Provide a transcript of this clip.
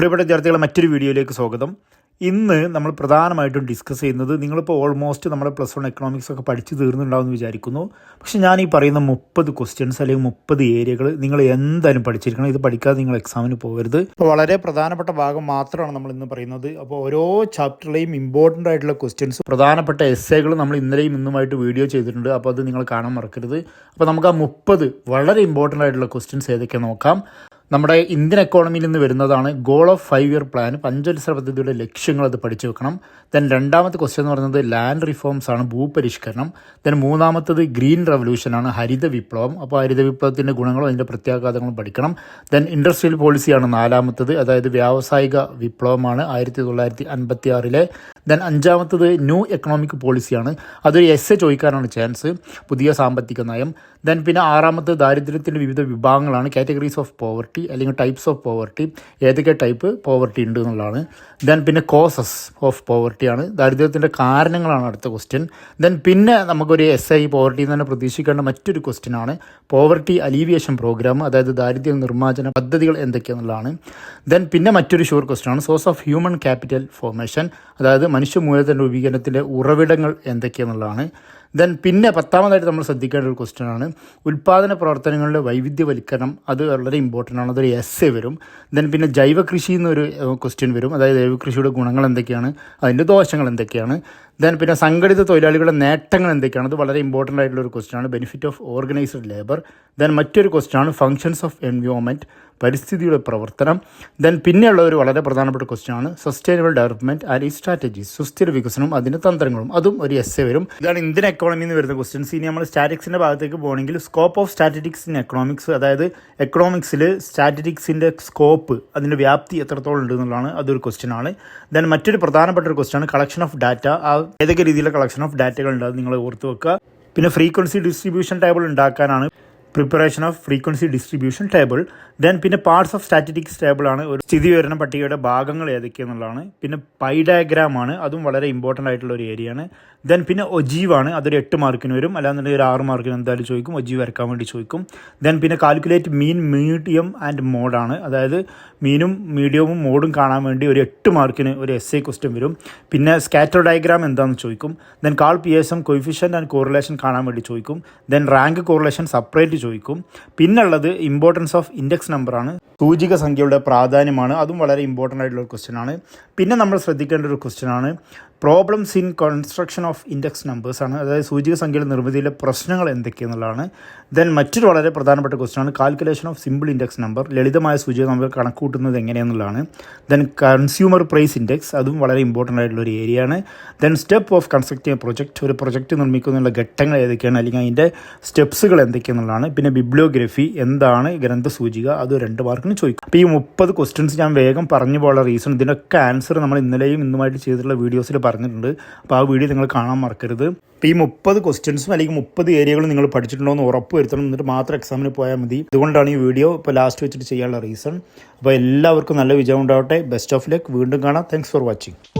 പ്രിയപ്പെട്ട വിദ്യാർത്ഥികളെ മറ്റൊരു വീഡിയോയിലേക്ക് സ്വാഗതം. ഇന്ന് നമ്മൾ പ്രധാനമായിട്ടും ഡിസ്കസ് ചെയ്യുന്നത് നിങ്ങളിപ്പോൾ ഓൾമോസ്റ്റ് നമ്മുടെ പ്ലസ് വൺ എക്കണോമിക്സ് ഒക്കെ പഠിച്ചു തീർന്നുണ്ടാവുമെന്ന് വിചാരിക്കുന്നു. പക്ഷെ ഞാൻ ഈ പറയുന്ന മുപ്പത് ക്വസ്റ്റ്യൻസ് അല്ലെങ്കിൽ മുപ്പത് ഏരിയകൾ നിങ്ങൾ എന്തായാലും പഠിച്ചിരിക്കണം. ഇത് പഠിക്കാതെ നിങ്ങൾ എക്സാമിന് പോകരുത്. അപ്പോൾ വളരെ പ്രധാനപ്പെട്ട ഭാഗം മാത്രമാണ് നമ്മൾ ഇന്ന് പറയുന്നത്. അപ്പോൾ ഓരോ ചാപ്റ്ററിലെയും ഇമ്പോർട്ടന്റ് ആയിട്ടുള്ള ക്വസ്റ്റ്യൻസ് പ്രധാനപ്പെട്ട എസ്സേകൾ നമ്മൾ ഇന്നലെയും ഇന്നുമായിട്ട് വീഡിയോ ചെയ്തിട്ടുണ്ട്. അപ്പോൾ അത് നിങ്ങൾ കാണാൻ മറക്കരുത്. അപ്പോൾ നമുക്ക് ആ മുപ്പത് വളരെ ഇമ്പോർട്ടന്റ് ആയിട്ടുള്ള ക്വസ്റ്റ്യൻസ് ഏതൊക്കെ നോക്കാം. നമ്മുടെ ഇന്ത്യൻ എക്കോണമിയിൽ നിന്ന് വരുന്നതാണ് goal of five year plan പഞ്ചവത്സര പദ്ധതിയുടെ ലക്ഷ്യങ്ങൾ അത് പഠിച്ചു വെക്കണം. ദെൻ രണ്ടാമത്തെ ക്വസ്റ്റ്യൻ എന്ന് പറയുന്നത് ലാൻഡ് റിഫോംസ് ആണ് ഭൂപരിഷ്കരണം. ദെൻ മൂന്നാമത്തത് ഗ്രീൻ റവല്യൂഷനാണ് ഹരിത വിപ്ലവം. അപ്പോൾ ഹരിത വിപ്ലവത്തിന്റെ ഗുണങ്ങളും അതിന്റെ പ്രത്യാഘാതങ്ങളും പഠിക്കണം. ദെൻ ഇൻഡസ്ട്രിയൽ പോളിസിയാണ് നാലാമത്തത് അതായത് വ്യാവസായിക വിപ്ലവമാണ് ആയിരത്തി തൊള്ളായിരത്തി അൻപത്തി ആറിലെ ദെൻ അഞ്ചാമത്തത് ന്യൂ എക്കണോമിക് പോളിസിയാണ് അതൊരു എസ് എ ചോദിക്കാനാണ് ചാൻസ് പുതിയ സാമ്പത്തിക നയം. ദെൻ പിന്നെ ആറാമത്തത് ദാരിദ്ര്യത്തിന്റെ വിവിധ വിഭാഗങ്ങളാണ് കാറ്റഗറീസ് ഓഫ് പോവർട്ടി അല്ലെങ്കിൽ ടൈപ്സ് ഓഫ് പോവർട്ടി ഏതൊക്കെ ടൈപ്പ് പോവർട്ടി ഉണ്ട് എന്നുള്ളതാണ്. ദെൻ പിന്നെ കോസസ് ഓഫ് പോവർട്ടിയാണ് ദാരിദ്ര്യത്തിന്റെ കാരണങ്ങളാണ് അടുത്ത ക്വസ്റ്റ്യൻ ദെൻ പിന്നെ നമുക്കൊരു എസ് ഐ പോവർട്ടി എന്ന് തന്നെ പ്രതീക്ഷിക്കേണ്ട മറ്റൊരു ക്വസ്റ്റ്യൻ ആണ്. പോവർട്ടി അലീവിയേഷൻ പ്രോഗ്രാം അതായത് ദാരിദ്ര്യ നിർമ്മാർജന പദ്ധതികൾ എന്തൊക്കെയാണെന്നുള്ളതാണ് ദെൻ പിന്നെ മറ്റൊരു ഷുവർ ക്വസ്റ്റ്യൻ ആണ്. Source of human capital formation അതായത് മനുഷ്യ മൂലധന രൂപീകരണത്തിന്റെ ഉറവിടങ്ങൾ എന്തൊക്കെയാണെന്നുള്ളതാണ് ദെൻ പിന്നെ പത്താമതായിട്ട് നമ്മൾ ശ്രദ്ധിക്കേണ്ട ഒരു ക്വസ്റ്റ്യൻ ആണ്. ഉൽപ്പാദന പ്രവർത്തനങ്ങളുടെ വൈവിധ്യവൽക്കരണം അത് വളരെ ഇമ്പോർട്ടന്റ് ആണ്. അതൊരു എസ് എ വരും. ദെൻ പിന്നെ ജൈവകൃഷി എന്നൊരു ക്വസ്റ്റ്യൻ വരും. അതായത് ജൈവകൃഷിയുടെ ഗുണങ്ങൾ എന്തൊക്കെയാണ്? അതിന്റെ ദോഷങ്ങൾ എന്തൊക്കെയാണ്? ദെൻ പിന്നെ സംഘടിത തൊഴിലാളികളുടെ നേട്ടങ്ങൾ എന്തൊക്കെയാണ്? അത് വളരെ ഇമ്പോർട്ടന്റ് ആയിട്ടുള്ള ഒരു ക്വസ്റ്റ്യൻ ആണ്. Benefit of organised labour then മറ്റൊരു ക്വസ്റ്റ്യൻ ആണ് ഫങ്ഷൻസ് ഓഫ് എൻവയോൺമെന്റ് പരിസ്ഥിതിയുടെ പ്രവർത്തനം. ദെൻ പിന്നെയുള്ള ഒരു വളരെ പ്രധാനപ്പെട്ട ക്വസ്റ്റ്യൻ ആണ് സസ്റ്റൈനബിൾ ഡെവലപ്മെന്റ് ആൻഡ് ഈ സ്ട്രാറ്റജി സുസ്ഥിര വികസനവും അതിന്റെ തന്ത്രങ്ങളും. അതും ഒരു എസ് എ വരും. ഇതാണ് ഇന്ത്യൻ എക്കോണമി എന്ന് വരുന്ന ക്വസ്റ്റ്യൻസ് ഇനി നമ്മൾ സ്റ്റാറ്റിക്സിന്റെ ഭാഗത്തേക്ക് പോകണമെങ്കിൽ scope of statistics in economics അതായത് എക്കണോമിക്സിൽ സ്റ്റാറ്റിറ്റിക്സിന്റെ സ്കോപ്പ് അതിന്റെ വ്യാപ്തി എത്രത്തോളം ഉണ്ട് എന്നുള്ളതാണ് അതൊരു ക്വസ്റ്റ്യൻ ആണ്. ദെൻ മറ്റൊരു പ്രധാനപ്പെട്ട ഒരു ക്വസ്റ്റ്യൻ ആണ് കളക്ഷൻ ഓഫ് ഡാറ്റ ആ ഏതൊക്കെ രീതിയിലുള്ള കളക്ഷൻ ഓഫ് ഡാറ്റകൾ ഉണ്ടാകും നിങ്ങൾ ഓർത്ത് വെക്കുക. പിന്നെ ഫ്രീക്വൻസി ഡിസ്ട്രിബ്യൂഷൻ ടേബിൾ ഉണ്ടാക്കാനാണ് preparation of frequency distribution table then പിന്നെ പാർട്സ് ഓഫ് സ്റ്റാറ്റിറ്റിക്സ് ടേബിൾ ആണ്. ഒരു സ്ഥിതി വിവരണ പട്ടികയുടെ ഭാഗങ്ങൾ ഏതൊക്കെയെന്നുള്ളതാണ് പിന്നെ പൈ ഡയഗ്രാം ആണ്. അതും വളരെ ഇമ്പോർട്ടന്റ് ആയിട്ടുള്ള ഒരു ഏരിയ ആണ്. ദെൻ പിന്നെ ഒജീവ് ആണ്. അതൊരു എട്ട് മാർക്കിന് വരും. അല്ലാന്നുണ്ടെങ്കിൽ ഒരു ആറ് മാർക്കിന് എന്തായാലും ചോദിക്കും. ഒജീവ് വരക്കാൻ വേണ്ടി ചോദിക്കും. ദെൻ പിന്നെ കാൽക്കുലേറ്റ് മീൻ മീഡിയം ആൻഡ് മോഡാണ് അതായത് മീനും മീഡിയവും മോഡും കാണാൻ വേണ്ടി ഒരു എട്ട് മാർക്കിന് ഒരു എസ് ഐ ക്വസ്റ്റ്യൻ വരും. പിന്നെ സ്കാറ്റർ ഡയഗ്രാം എന്താണെന്ന് ചോദിക്കും. Then Karl P S M coefficient and correlation കാണാൻ വേണ്ടി ചോദിക്കും. ദെൻ റാങ്ക് കോറിലേഷൻ സെപ്പറേറ്റ് ചോദിക്കും. പിന്നുള്ളത് ഇമ്പോർട്ടൻസ് ഓഫ് ഇൻഡെക്സ് നമ്പറാണ് സൂചിക സംഖ്യയുടെ പ്രാധാന്യമാണ്. അതും വളരെ ഇമ്പോർട്ടന്റ് ആയിട്ടുള്ള ഒരു ക്വസ്റ്റ്യൻ ആണ്. പിന്നെ നമ്മൾ ശ്രദ്ധിക്കേണ്ട ഒരു ക്വസ്റ്റ്യൻ ആണ്. Problems in construction of index നമ്പേഴ്സാണ് അതായത് സൂചിക സംഖ്യയുടെ നിർമ്മിതിയിലെ പ്രശ്നങ്ങൾ എന്തൊക്കെയെന്നുള്ളതാണ്. ദെൻ മറ്റൊരു വളരെ പ്രധാനപ്പെട്ട ക്വസ്റ്റ്യൻ ആണ്. Calculation of simple index number ലളിതമായ സൂചിക നമ്പർ കണക്കൂട്ടുന്നത് എങ്ങനെയെന്നുള്ളതാണ്. ദെൻ കൺസ്യൂമർ പ്രൈസ് ഇൻഡെക്സ് അതും വളരെ ഇമ്പോർട്ടന്റ് ആയിട്ടുള്ള ഒരു ഏരിയ ആണ്. Then step of constructing project ഒരു പ്രൊജക്റ്റ് നിർമ്മിക്കുന്നതിനുള്ള ഘട്ടങ്ങൾ ഏതൊക്കെയാണ്? അല്ലെങ്കിൽ അതിന്റെ സ്റ്റെപ്സുകൾ എന്തൊക്കെയെന്നുള്ളതാണ്. പിന്നെ ബിബ്ലിയോഗ്രഫി എന്താണ് ഗ്രന്ഥസൂചിക അത് രണ്ട് മാർക്കിന് ചോദിക്കും. അപ്പോൾ ഈ മുപ്പത് ക്വസ്റ്റ്യൻസ് ഞാൻ വേഗം പറഞ്ഞു പോകാനുള്ള റീസൺ ഇതിനൊക്കെ ആൻസർ നമ്മൾ ഇന്നലെയും ഇന്നുമായിട്ട് ചെയ്തിട്ടുള്ള വീഡിയോസിൽ പറഞ്ഞിട്ടുണ്ട്. അപ്പോൾ ആ വീഡിയോ നിങ്ങൾ കാണാൻ മറക്കരുത്. അപ്പോൾ ഈ മുപ്പത് ക്വസ്റ്റ്യൻസും അല്ലെങ്കിൽ മുപ്പത് ഏരിയകളും നിങ്ങൾ പഠിച്ചിട്ടുണ്ടോ എന്ന് ഉറപ്പ് വരുത്തണം. എന്നിട്ട് മാത്രം എക്സാമിന് പോയാൽ മതി. ഇതുകൊണ്ടാണ് ഈ വീഡിയോ ഇപ്പോൾ ലാസ്റ്റ് വെച്ചിട്ട് ചെയ്യാനുള്ള റീസൺ അപ്പോൾ എല്ലാവർക്കും നല്ല വിജയം ഉണ്ടാവട്ടെ. ബെസ്റ്റ് ഓഫ് ലക്ക് വീണ്ടും കാണാം. Thanks for watching